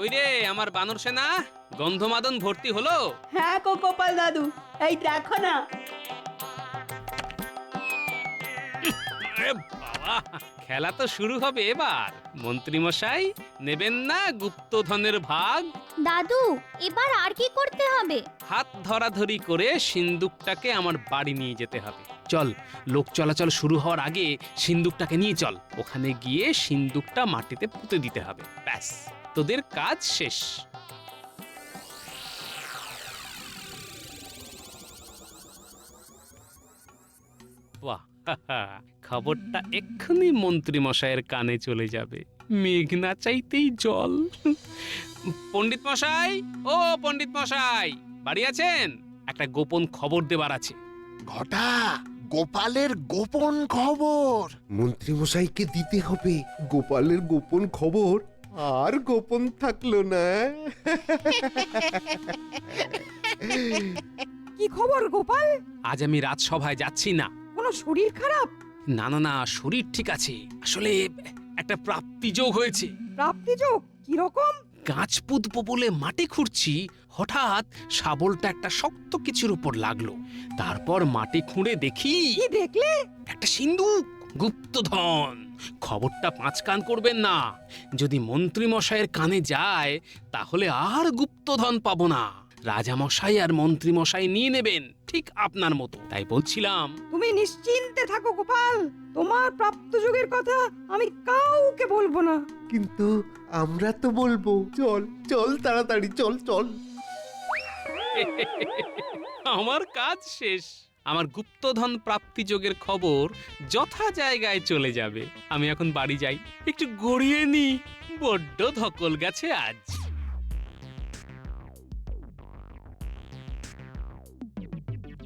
ওই রে আমার বানর সেনা গন্ধমাদন ভর্তি হলো? হ্যাঁ গো গোপাল দাদু এই দেখো না। আরে বাবা খেলা তো শুরু হবে এবার। মন্ত্রীমশাই নেবেন না গুপ্তধনের ভাগ? দাদু এবার আর কি করতে হবে? হাত ধরাধরি করে সিন্দুকটাকে আমার বাড়ি নিয়ে যেতে হবে। চল লোক চলাচল শুরু হওয়ার আগে সিন্দুকটাকে নিয়ে চল। ওখানে গিয়ে সিন্দুকটা মাটিতে পুঁতে দিতে হবে। ব্যাস। তোদের কাজ শেষ। বাহ খবরটা এক্ষুনি মন্ত্রী মশাইয়ের কানে চলে যাবে। মেঘ না চাইতেই জল। পণ্ডিত মশাই, ও পণ্ডিত মশাই, বাড়ি আছেন? একটা গোপন খবর দেবার আছে। ঘটা, গোপালের গোপন খবর। মন্ত্রী মশাইকে দিতে হবে। গোপালের গোপন খবর আর গোপন থাকল না কি খবর গোপাল? আজ আমি রাজসভায় যাচ্ছি না। কোনো শরীর খারাপ? না না না শরীর ঠিক আছে। আসলে একটা প্রাপ্তি যোগ হয়েছে। প্রাপ্তি যোগ? কীরকম গাছ পুঁতবো বলে মাটি খুঁড়ছি হঠাৎ শাবলটা একটা শক্ত কিছুর উপর লাগল। তারপর মাটি খুঁড়ে দেখি কি দেখলে? একটা সিন্ধুক গুপ্তধন। খবরটা পাঁচ কান করবেন না। যদি মন্ত্রী মশাইয়ের কানে যায় তাহলে আর গুপ্তধন পাবো না। রাজামশাই আর মন্ত্রী মশাই নিয়ে নেবেন ঠিক আপনার মতো। তাই বলছিলাম। তুমি নিশ্চিন্তে থাকো গোপাল। তোমার প্রাপ্ত যুগের কথা আমি কাউকে বলব না। কিন্তু আমরা তো বলব চল চল তাড়াতাড়ি চল চল। আমার কাজ শেষ। আমার গুপ্তধন প্রাপ্তি যোগের খবর যথা জায়গায় চলে যাবে। আমি এখন বাড়ি যাই। একটু গড়িয়ে নি। বড্ড ধকল গেছে আজ।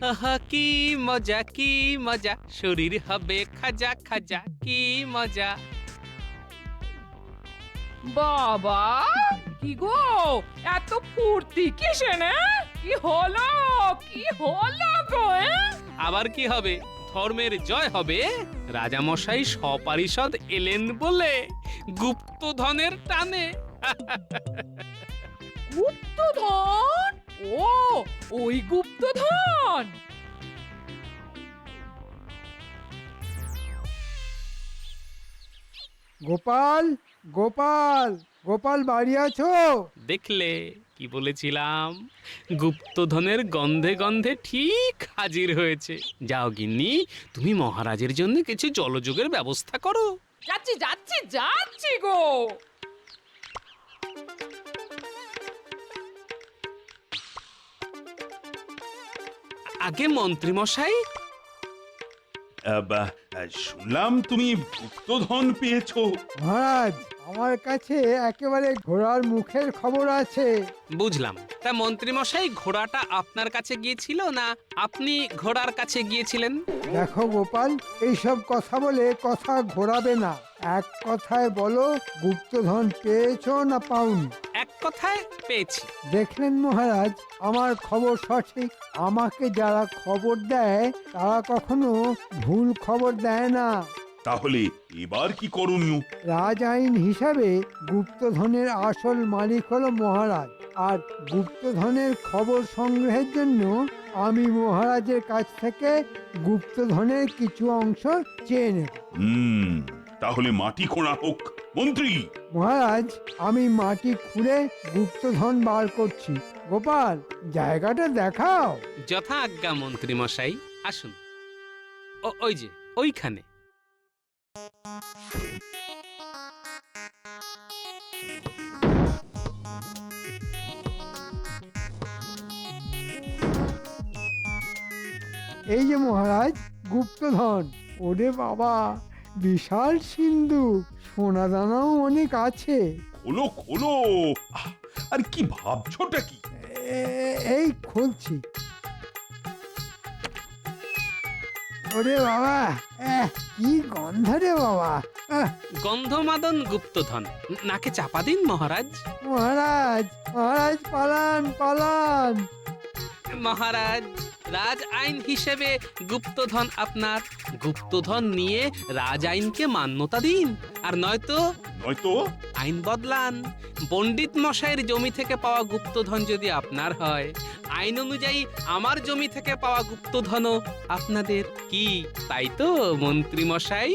আহা, কি মজা কি মজা। শরীর হবে খাজা খাজা, কি মজা। বাবা, কি গো? এত ফুর্তি কিসে না কি হলো? কি হলো গো এ? আবার কি হবে? ধর্মের জয় হবে? রাজামশাই সপারিষদ এলেন বলে গুপ্তধনের টানে। গুপ্তধন? ও ওই গুপ্তধন! গোপাল গোপাল গোপাল বাড়ি আছো? দেখলে। কি বলেছিলাম? গুপ্তধনের গন্ধে গন্ধে ঠিক হাজির হয়েছে। যাও গিন্নি তুমি মহারাজের জন্য কিছু জলযোগের ব্যবস্থা করো। যাচ্ছি যাচ্ছি যাচ্ছি গো। আগে মন্ত্রীমশাই। আহ, বা, আহ, শুনলাম তুমি গুপ্তধন পেয়েছ। মহারাজ আমার কাছে একেবারে ঘোড়ার মুখের খবর আছে। বুঝলাম। তা মন্ত্রীমশাই ঘোড়াটা আপনার কাছে গিয়েছিল না আপনি ঘোড়ার কাছে গিয়েছিলেন? দেখো গোপাল এইসব কথা বলে কথা ঘোরাবে না। এক কথায় বলো গুপ্তধন পেয়েছ না পাওনি? এক কথায় পেয়েছি। দেখলেন মহারাজ আমার খবর সঠিক? আমাকে যারা খবর দেয় তারা কখনো ভুল খবর দেয় না। তাহলে এবার কি করণীয়? রাজ আইন হিসাবে গুপ্তধনের আসল মালিক হলো মহারাজ। আর গুপ্তধনের খবর সংগ্রহের জন্য আমি মহারাজের কাছ থেকে গুপ্তধনের কিছু অংশ চেয়ে নেব। হুম তাহলে মাটি খোঁড়া হোক। মন্ত্রী! মহারাজ আমি মাটি খুঁড়ে গুপ্তধন বার করছি। গোপাল জায়গাটা দেখাও। যথা আজ্ঞা মন্ত্রী মশাই আসুন ওই যে ওইখানে। এই যে মহারাজ গুপ্তধন। ওরে বাবা বিশাল সিন্ধু। সোনা দানাও অনেক আছে। খোলো খোলো। আহ, আর কি ভাবছোটা কি? এ- এই খুলছি। ওরে বাবা কি গন্ধ রে বাবা। আহ, গন্ধমাদন গুপ্তধন নাকে চাপা দিন মহারাজ। মহারাজ মহারাজ পালান পালান। মহারাজ রাজ আইন হিসেবে গুপ্তধন আপনার। গুপ্তধন নিয়ে রাজ আইনকে মান্যতা দিন আর নয়তো নয়তো? আইন বদলান। পণ্ডিত মশাইয়ের জমি থেকে পাওয়া গুপ্তধন যদি আপনার হয়, আইন অনুযায়ী আমার জমি থেকে পাওয়া গুপ্তধনও আপনাদের কি? তাই তো, মন্ত্রী মশাই?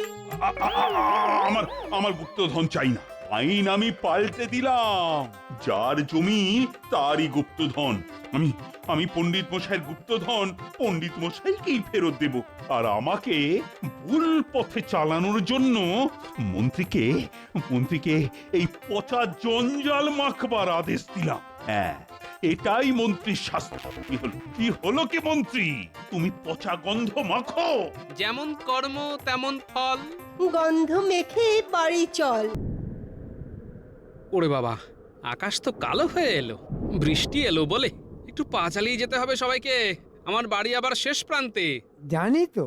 আমার আমার গুপ্তধন চাই না। আইন আমি পাল্টে দিলাম। যার জমি তারই গুপ্তধন। আমি আমি পণ্ডিত মশাইয়ের গুপ্তধন পণ্ডিত মশাইকেই ফেরত দেব। আর আমাকে ভুল পথে চালানোর জন্য মন্ত্রীকে মন্ত্রীকে এই পচা জঞ্জাল মাখবার আদেশ দিলাম। হ্যাঁ। এটাই মন্ত্রীর শাস্তি। কি হলো কি হলো কি মন্ত্রী? তুমি পচা গন্ধ মাখো। যেমন কর্ম তেমন ফল। গন্ধ মেখে বাড়ি চল। ওরে বাবা আকাশ তো কালো হয়ে এলো। বৃষ্টি এলো বলে। একটু পা চালিয়ে যেতে হবে সবাইকে। আমার বাড়ি আবার শেষ প্রান্তে। জানি তো।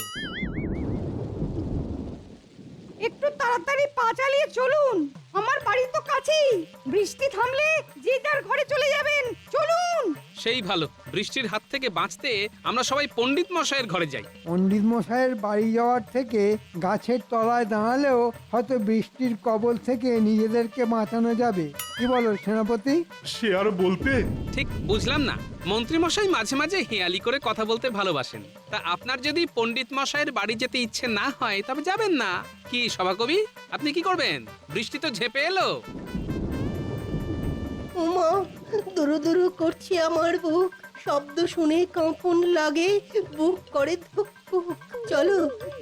একটু তাড়াতাড়ি পা চালিয়ে চলুন। আমার বাড়ি তো কাছেই। বৃষ্টি থামলে সেই ভালো। বৃষ্টির হাত থেকে বাঁচতে আমরা সবাই পণ্ডিত মশাইয়ের ঘরে যাই। পণ্ডিত মশাইয়ের বাড়ি যাওয়ার থেকে গাছের তলায় দাঁড়ালেও হয়তো বৃষ্টির কবল থেকে নিজেদেরকে বাঁচানো যাবে। কি বলো সেনাপতি? সে আর বলতে? ঠিক বুঝলাম না। মন্ত্রী মশাই মাঝে মাঝে হেয়ালি করে কথা বলতে ভালোবাসেন। তা আপনার যদি পণ্ডিত মশাইয়ের বাড়ি যেতে ইচ্ছে না হয় তবে যাবেন না। কি সভাকবি আপনি কি করবেন? বৃষ্টি তো ঝেপে এলো। উমা দুরু দুরু করছে আমার বুক। শব্দ শুনে কাঁপন লাগে বুক করে ধুক। চলো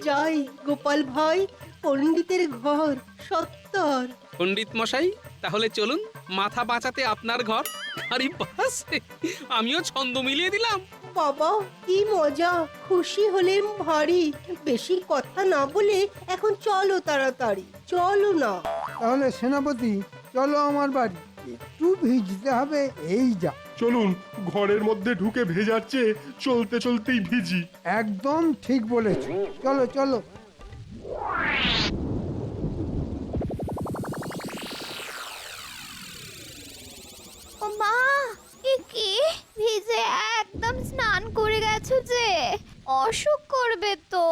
যাই গোপাল ভাই পণ্ডিতের ঘর সত্তর। পণ্ডিত মশাই তাহলে চলুন মাথা বাঁচাতে আপনার ঘর। আরে বাস আমিও ছন্দ মিলিয়ে দিলাম। বাবা কি মজা খুশি হলেম ভারী। বেশি কথা না বলে এখন চলো তাড়াতাড়ি চলো না। তাহলে সেনাপতি চলো আমার বাড়ি। একটু ভিজতে হবে এই যা। চলুন ঘরের মধ্যে ঢুকে ভেজাচ্ছে চলতে চলতেই ভিজি। একদম ঠিক বলেছ। চলো চলো। ও মা এ কি? ভিজে একদম স্নান করে গেছো যে? অসুখ করবে তো।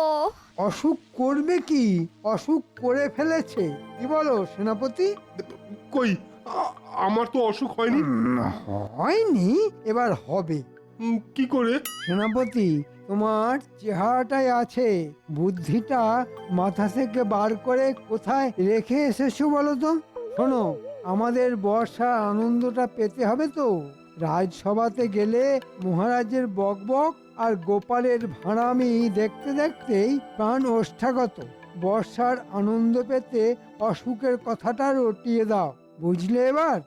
অসুখ করবে কি? অসুখ করে ফেলেছে। কি বলো সেনাপতি? কই? আমার তো অসুখ হয়নি। হয়নি? এবার হবে। কি করে? সেনাপতি তোমার চেহারাটাই আছে। বুদ্ধিটা মাথা থেকে বার করে কোথায় রেখে এসেছ বলো তো? শোনো আমাদের বর্ষার আনন্দটা পেতে হবে তো। রাজসভাতে গেলে মহারাজের বকবক আর গোপালের ভাড়ামি দেখতে দেখতেই প্রাণ ওষ্ঠাগত। বর্ষার আনন্দ পেতে অসুখের কথাটা রটিয়ে দাও। বুঝলে এবার?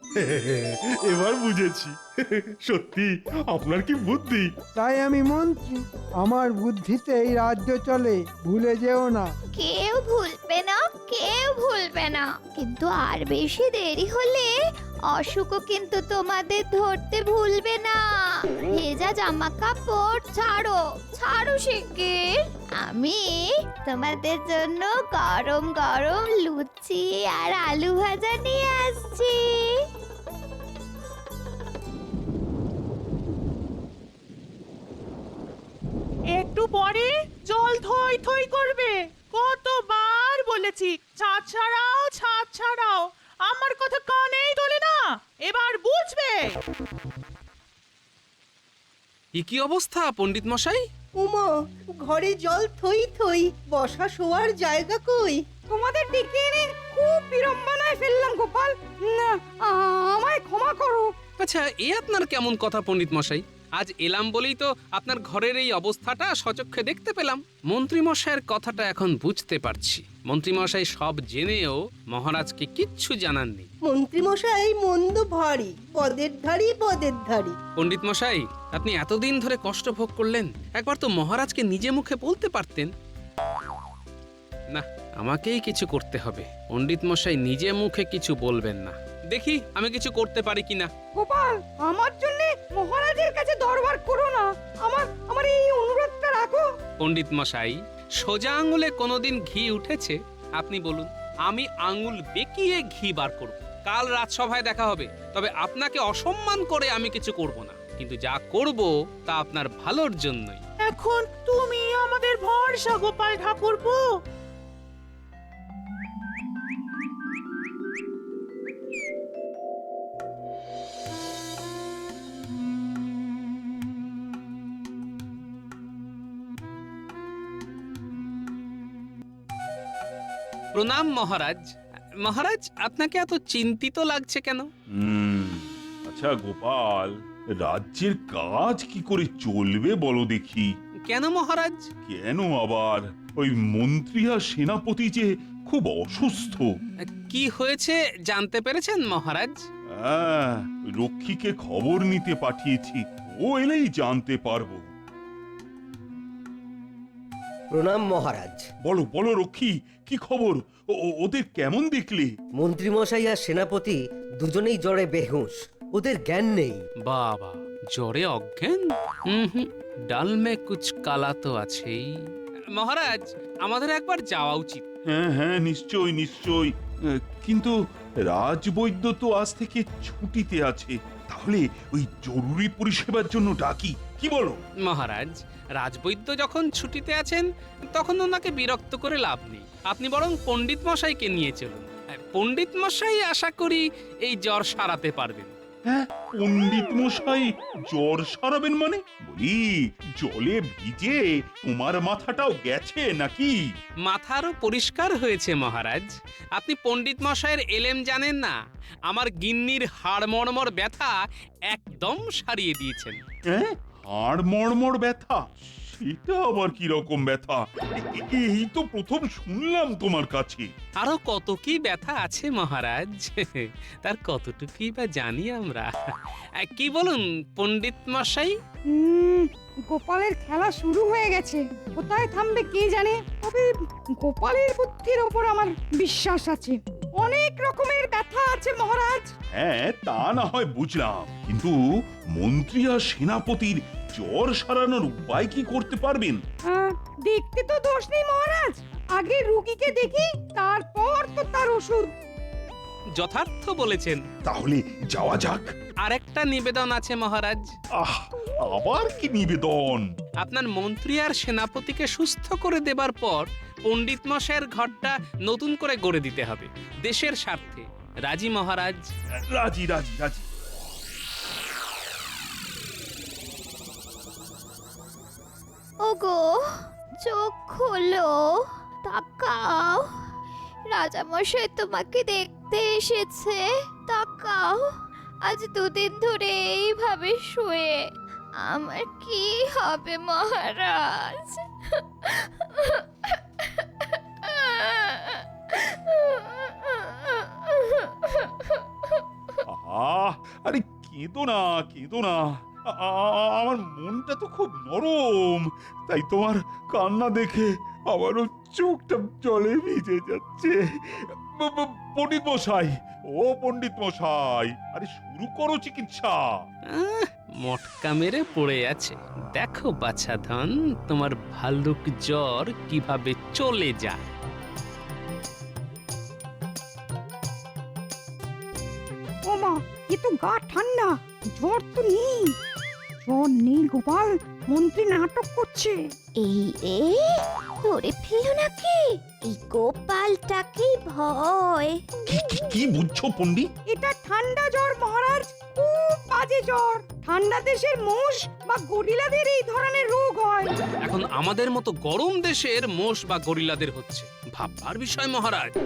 এবার বুঝেছি। সত্যি আপনার কি বুদ্ধি? তাই আমি মন্ত্রী। আমার বুদ্ধিতে এই রাজ্য চলে ভুলে যেও না। কেউ ভুলবে না কেউ ভুলবে না। কিন্তু আর বেশি দেরি হলে অসুখও কিন্তু তোমাদের ধরতে ভুলবে না। ভেজা জামা কাপড় ছাড়ো ছাড়ো শিগগির। আমি তোমাদের জন্য গরম গরম লুচি আর আলু ভাজা নিয়ে আসছি। একটু পরে জল থই থই করবে। কত কতবার বলেছি ছাদ ছাড়াও ছাদ ছাড়াও আমার কথা কানেই তোলে না এবার বুঝবে এ কি অবস্থা পণ্ডিত মশাই? উমা ঘরে জল থই থই বসা শোয়ার জায়গা কই? তোমাদের ডেকে এনে খুব বিড়ম্বনায় ফেললাম গোপাল। না আমায় ক্ষমা করো। আচ্ছা এ আপনার কেমন কথা পণ্ডিত মশাই? আজ এলাম বলেই তো আপনার ঘরের এই অবস্থাটা সচক্ষে দেখতে পেলাম। মন্ত্রীমশাইয়ের কথাটা এখন বুঝতে পারছি। মন্ত্রীমশাই সব জেনেও মহারাজকে কিচ্ছু জানাননি মন্ত্রীমশাই মন্দ ভারী পদের ধারি পদের ধারি। পণ্ডিত মশাই আপনি এতদিন ধরে কষ্ট ভোগ করলেন একবার তো মহারাজকে নিজে মুখে বলতে পারতেন। না আমাকেই কিছু করতে হবে। পণ্ডিত মশাই নিজে মুখে কিছু বলবেন না। দেখি আমি কিছু করতে পারি কিনা। গোপাল আমার জন্য মহারাজের কাছে দরবার করো না। আমার আমার এই অনুরোধটা রাখো। পণ্ডিত মশাই সোজা আঙুলে কোনোদিন ঘি উঠেছে? আপনি বলুন আমি আঙুল বেঁকিয়ে ঘি বার করব। কাল রাজসভায় দেখা হবে তবে আপনাকে অসম্মান করে আমি কিছু করব না। কিন্তু যা করব তা আপনার ভালোর জন্যই। এখন তুমি আমাদের ভরসা গোপাল ঠাকুরপো। প্রণাম মহারাজ। মহারাজ আপনাকে এত চিন্তিত লাগছে কেন? হুম আচ্ছা গোপাল রাজ্যের কাজ কি করে চলবে বলো দেখি। কেন মহারাজ? কেন আবার? ওই মন্ত্রী আর সেনাপতি যে খুব অসুস্থ। কি হয়েছে জানতে পেরেছেন মহারাজ? হ্যাঁ রক্ষীকে খবর নিতে পাঠিয়েছি ও এলেই জানতে পারব। প্রণাম মহারাজ। বলো বলো রক্ষী কি খবর? ওদের কেমন দেখলে? মন্ত্রীমশাই আর সেনাপতি দুজনেই জ্বরে বেহুঁশ। ওদের জ্ঞান নেই। বাবা জ্বরে অজ্ঞান? হুম হুম ডাল মে কুচ কালা তো আছেই। মহারাজ আমাদের একবার যাওয়া উচিত। হ্যাঁ হ্যাঁ নিশ্চয় নিশ্চয় আহ, কিন্তু রাজবৈদ্য তো আজ থেকে ছুটিতে আছে। তাহলে ওই জরুরি পরিষেবার জন্য ডাকি কি বলো? মহারাজ রাজবৈদ্য যখন ছুটিতে আছেন তখন ওনাকে বিরক্ত করে লাভ নেই। আপনি বরং পণ্ডিত মশাইকে নিয়ে চলুন। পণ্ডিত মশাই আশা করি এই জ্বর সারাতে পারবেন। হ্যাঁ পণ্ডিত মশাই জ্বর সারাবেন মানে? বলি জলে ভিজে তোমার মাথাটাও গেছে নাকি? মাথারও পরিষ্কার হয়েছে মহারাজ। আপনি পণ্ডিত মশাইয়ের এলেম জানেন না? আমার গিন্নির হাড় মর্মর ব্যথা একদম সারিয়ে দিয়েছেন। হ্যাঁ? হাড় মড়মড় ব্যথা সেটা আবার কি রকম ব্যথা? এ- এই তো প্রথম শুনলাম তোমার কাছে। আরও কত কি ব্যথা আছে মহারাজ? তার কতটুকুই বা জানি আমরা। আহ, কি বলুন পণ্ডিত মশাই? হুম, গোপালের খেলা শুরু হয়ে গেছে। কোথায় থামবে কে জানে? তবে গোপালের বুদ্ধির ওপর আমার বিশ্বাস আছে। অনেক রকমের ব্যথা আছে মহারাজ। হ্যাঁ তা না হয় বুঝলাম। কিন্তু মন্ত্রী আর সেনাপতির জ্বর সারানোর উপায় কি করতে পারবেন? আহ, দেখতে তো দোষ নেই মহারাজ। আগে রুগীকে দেখি তারপর তো তার ওষুধ। যথার্থ বলেছেন। তাহলে যাওয়া যাক। আরেকটা নিবেদন আছে মহারাজ। আহ আবার কি নিবেদন? আপনার মন্ত্রী আর সেনাপতিকে সুস্থ করে দেবার পর পণ্ডিত মশাইয়ের ঘরটা নতুন করে গড়ে দিতে হবে দেশের স্বার্থে। রাজি মহারাজ? রাজি রাজি রাজি। ওগো চোখ খোলো তাকাও। রাজামশাই তোমাকে দেখতে এসেছে। তাকাও, আজ দুদিন ধরে এইভাবে শুয়ে। আমার কি হবে মহারাজ? আরে কেঁদো না কেঁদো না। আমার মনটা তো খুব নরম। তাই তোমার কান্না দেখে আমারও চোখটা জলে ভিজে যাচ্ছে। পণ্ডিত মশাই ও পণ্ডিত মশাই আরে শুরু করো চিকিৎসা। মটকা মেরে পড়ে আছে। দেখো বাছা ধন তোমার ভাল্লুক জ্বর কীভাবে চলে যায়। ও মা এ তো গা ঠান্ডা জ্বর তো নেই। নেই গোপাল মন্ত্রী নাটক করছে। এই রে ধরে ফেলো নাকি? এই গোপালটাকেই ভয়। কি কি- কি বুঝছ পণ্ডিত? এটা ঠান্ডা জ্বর মহারাজ খুব বাজে জ্বর। ঠান্ডা দেশের মোষ বা গরিলাদের এই ধরনের রোগ হয়। এখন আমাদের মতো গরম দেশের মোষ বা গরিলাদের হচ্ছে। ভাববার বিষয় মহারাজ।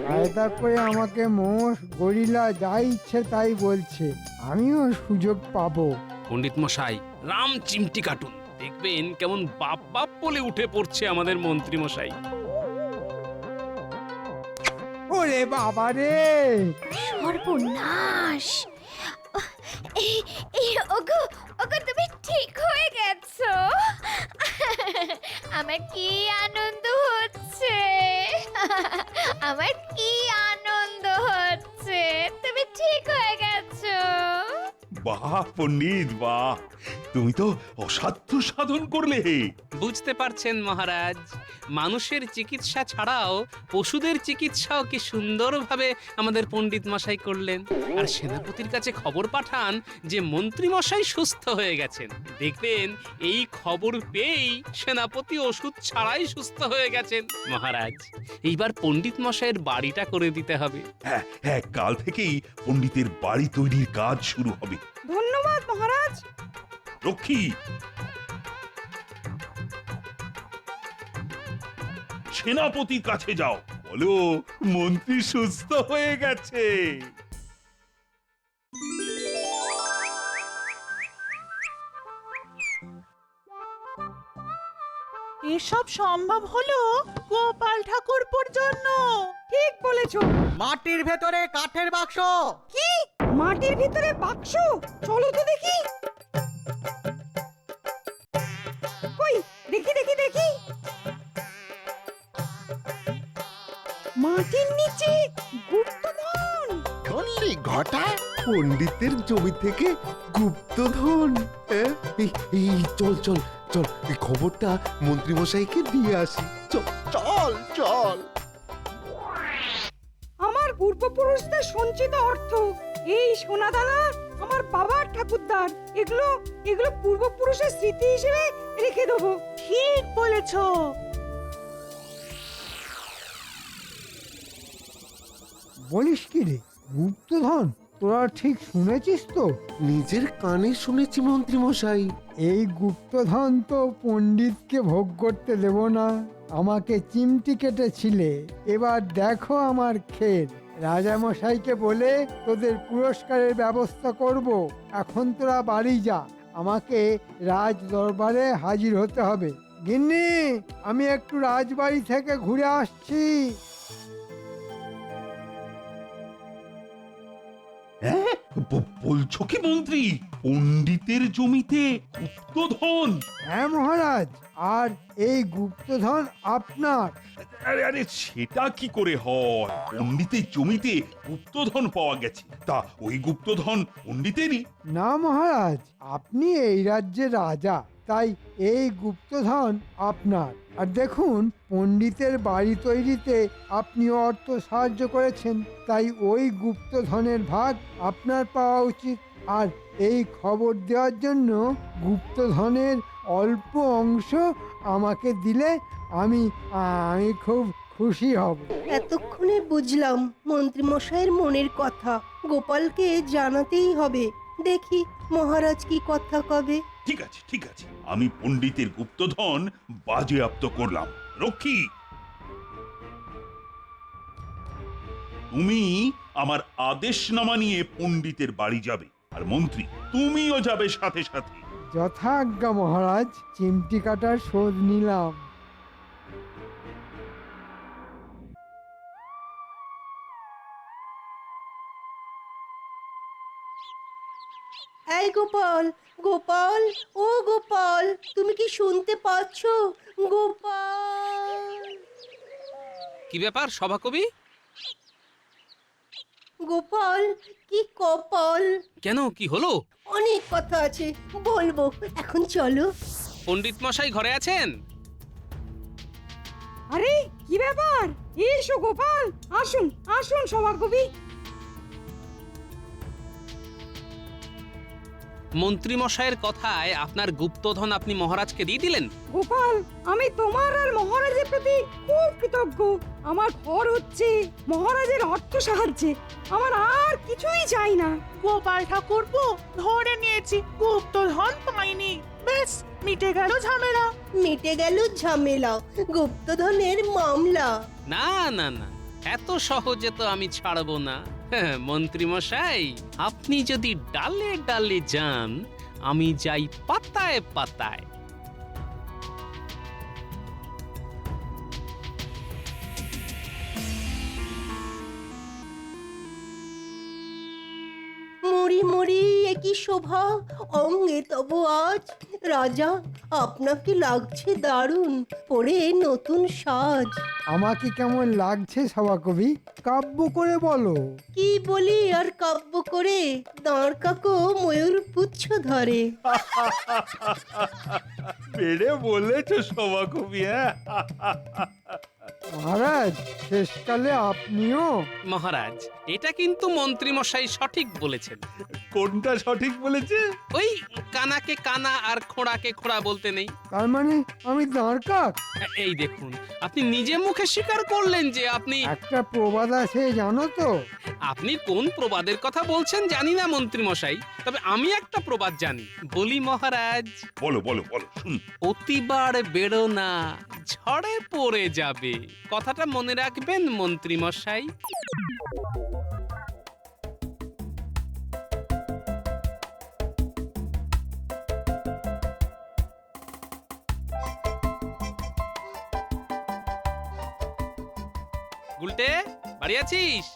করে আমাকে মোষ গরিলা যা ইচ্ছে তাই বলছে। আমিও সুযোগ পাবো। পণ্ডিত মশাই রাম চিমটি কাটুন। দেখবেন কেমন বাপ বাপ বলে উঠে পড়ছে আমাদের মন্ত্রী মশাই ওরে বাবা রে! সর্বনাশ! এই এই ওগো ওগো তুমি ঠিক হয়ে গেছো। আমার কি আনন্দ হচ্ছে? আমার কি আনন্দ হচ্ছে? তুমি ঠিক হয়ে গেছো বাহ পণ্ডিত বাহ। তুমি তো অসাধ্য সাধন করলে। বুঝতে পারছেন মহারাজ মানুষের চিকিৎসা ছাড়াও পশুদের চিকিৎসাও কি সুন্দরভাবে আমাদের পণ্ডিত মশাই করলেন। আর সেনাপতির কাছে খবর পাঠান যে মন্ত্রী মশাই সুস্থ হয়ে গেছেন। দেখবেন এই খবর পেয়েই সেনাপতি ওষুধ ছাড়াই সুস্থ হয়ে গেছেন। মহারাজ এইবার পণ্ডিত মশাইয়ের বাড়িটা করে দিতে হবে। হ্যাঁ হ্যাঁ কাল থেকেই পণ্ডিতের বাড়ি তৈরির কাজ শুরু হবে। মহারাজ। রক্ষী। সেনাপতির কাছে যাও। বলো বলো মন্ত্রী সুস্থ হয়ে গেছে। এসব সম্ভব হলো গোপাল ঠাকুরপুর জন্য। ঠিক বলেছ। মাটির ভেতরে কাঠের বাক্স। কি? মাটির ভিতরে বাক্স? চলো তো দেখি। কই দেখি দেখি দেখি। মাটির নিচে গুপ্তধন। ঘটা। পণ্ডিতের জমি থেকে গুপ্তধন হ্যাঁ? এই এই চল চল চল এই খবরটা মন্ত্রীমশাইকে দিয়ে আসি। চল চল চল। আমার পূর্বপুরুষদের সঞ্চিত অর্থ এই সোনাদানা আমার বাবার ঠাকুরদার। এগুলো এগুলো পূর্বপুরুষের স্মৃতি হিসেবে রেখে দেবো। ঠিক বলেছ। বলিস কি রে? গুপ্তধন তোরা ঠিক শুনেছিস তো? নিজের কানে শুনেছি মন্ত্রীমশাই এই গুপ্তধন তো পণ্ডিতকে ভোগ করতে দেব না। আমাকে চিমটি কেটেছিলে এবার দেখো আমার ক্ষেত রাজামশাইকে বলে তোদের পুরস্কারের ব্যবস্থা করব, এখন তোরা বাড়ি যা। আমাকে রাজ দরবারে হাজির হতে হবে। গিন্নি, আমি একটু রাজবাড়ি থেকে ঘুরে আসছি। হ্যাঁ? বলছো কি মন্ত্রী? পণ্ডিতের জমিতে গুপ্তধন। হ্যাঁ মহারাজ আর এই গুপ্তধন আপনার। আরে আরে সেটা কি করে হয়? পণ্ডিতের জমিতে গুপ্তধন পাওয়া গেছে। তা ওই গুপ্তধন পণ্ডিতেরই? না মহারাজ আপনি এই রাজ্যের রাজা তাই এই গুপ্তধন আপনার। আর দেখুন পণ্ডিতের বাড়ি তৈরিতে আপনি অর্থ সাহায্য করেছেন তাই ওই গুপ্তধনের ভাগ আপনার পাওয়া উচিত। আর এই খবর দেওয়ার জন্য গুপ্তধনের অল্প অংশ আমাকে দিলে আমি আমি খুব খুশি হব। এতক্ষণে বুঝলাম মন্ত্রীমশাইয়ের মনের কথা। গোপালকে জানাতেই হবে। দেখি মহারাজ কি কথা কবে। ঠিক আছে ঠিক আছে। আমি পণ্ডিতের গুপ্তধন বাজেয়াপ্ত করলাম। রক্ষী! তুমি আমার আদেশ আদেশনামা নিয়ে পণ্ডিতের বাড়ি যাবে। আর মন্ত্রী তুমিও যাবে সাথে সাথে। যথাজ্ঞা মহারাজ চিমটি কাটার শোধ নিলাম। এই গোপাল গোপাল ও গোপাল তুমি কি শুনতে পাচ্ছ? গোপাল! কি ব্যাপার সভাকবি? গোপাল কি কপাল? কেন কি হলো? অনেক কথা আছে বলব। এখন চলো। পণ্ডিত মশাই ঘরে আছেন? আরে কি ব্যাপার? এসো গোপাল আসুন আসুন সভাকবি মন্ত্রী মশাইয়ের কথায় আপনার গুপ্তধন আপনি মহারাজকে দিয়ে দিলেন? গোপাল আমি তোমার আর মহারাজের প্রতি খুব কৃতজ্ঞ। আমার ঘর হচ্ছে মহারাজের অর্থ সাহায্যে। আমার আর কিছুই চাই না। গোপাল ঠাকুরপো ধরে নিয়েছি গুপ্তধন পাইনি। বেশ মিটে গেল ঝামেলা। মিটে গেল ঝামেলা গুপ্তধনের মামলা। না না না এত সহজে তো আমি ছাড়বো না। হ্যাঁ, মন্ত্রী আপনি যদি ডালে ডালে যান আমি যাই পাতায় পাতায়। মরি মরি একই শোভা? অঙ্গে তব আজ। রাজা আপনাকে লাগছে দারুণ। পরে নতুন সাজ। আমাকে কেমন লাগছে সভা কবি? কাব্য করে বলো। কি বলি আর কাব্য করে? দাঁড় কাকো ময়ূর পুচ্ছ ধরে। বেড়ে বলেছ সভাকবি হ্যাঁ? মহারাজ শেষকালে আপনিও। মহারাজ এটা কিন্তু মন্ত্রী মশাই সঠিক বলেছেন। কোনটা সঠিক বলেছে? ওই কানাকে কানা আর খোঁড়াকে খোঁড়া বলতে নেই। তার মানে আমি দাঁড়কাক এই দেখুন আপনি নিজে মুখে স্বীকার করলেন যে আপনি একটা প্রবাদ আছে জানো তো। আপনি কোন প্রবাদের কথা বলছেন জানি না মন্ত্রী মশাই তবে আমি একটা প্রবাদ জানি। বলি মহারাজ। বলো বলো বলো শুনি অতিবার বেড়ো না ঝড়ে পড়ে যাবে। কথাটা মনে রাখবেন মন্ত্রী মশাই গুলটে বাড়ি আছিস?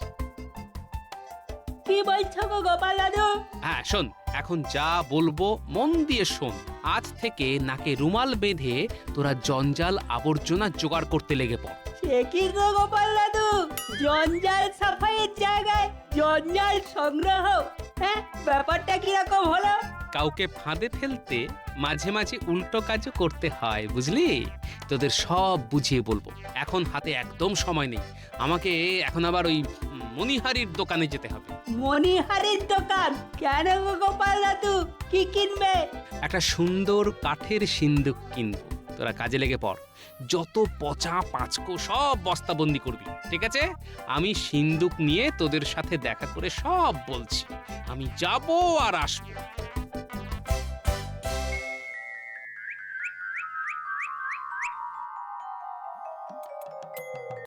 কি বলছো গো গোপাল দাদু? হ্যাঁ শোন এখন যা বলব মন দিয়ে শোন। আজ থেকে নাকে রুমাল বেঁধে তোরা জঞ্জাল আবর্জনা জোগাড় করতে লেগে পড়। সে কি গো গোপাল দাদু? জঞ্জাল সাফাইয়ের জায়গায় জঞ্জাল সংগ্রহ? হ্যাঁ ব্যাপারটা কীরকম হলো? কাউকে ফাঁদে ফেলতে মাঝে মাঝে উল্টো কাজও করতে হয় বুঝলি? তোদের সব বুঝিয়ে বলব। এখন হাতে একদম সময় নেই। আমাকে এখন আবার ওই উম, মণিহারির দোকানে যেতে হবে। মণিহারের দোকান। কেন গো গোপাল দাদু? কি কিনবে? একটা সুন্দর কাঠের সিন্দুক কিনবো। তোরা কাজে লেগে পড়। যত পচা পাঁচকো সব বস্তাবন্দি করবি, ঠিক আছে? আমি সিন্দুক নিয়ে তোদের সাথে দেখা করে সব বলছি। আমি যাব আর আসব।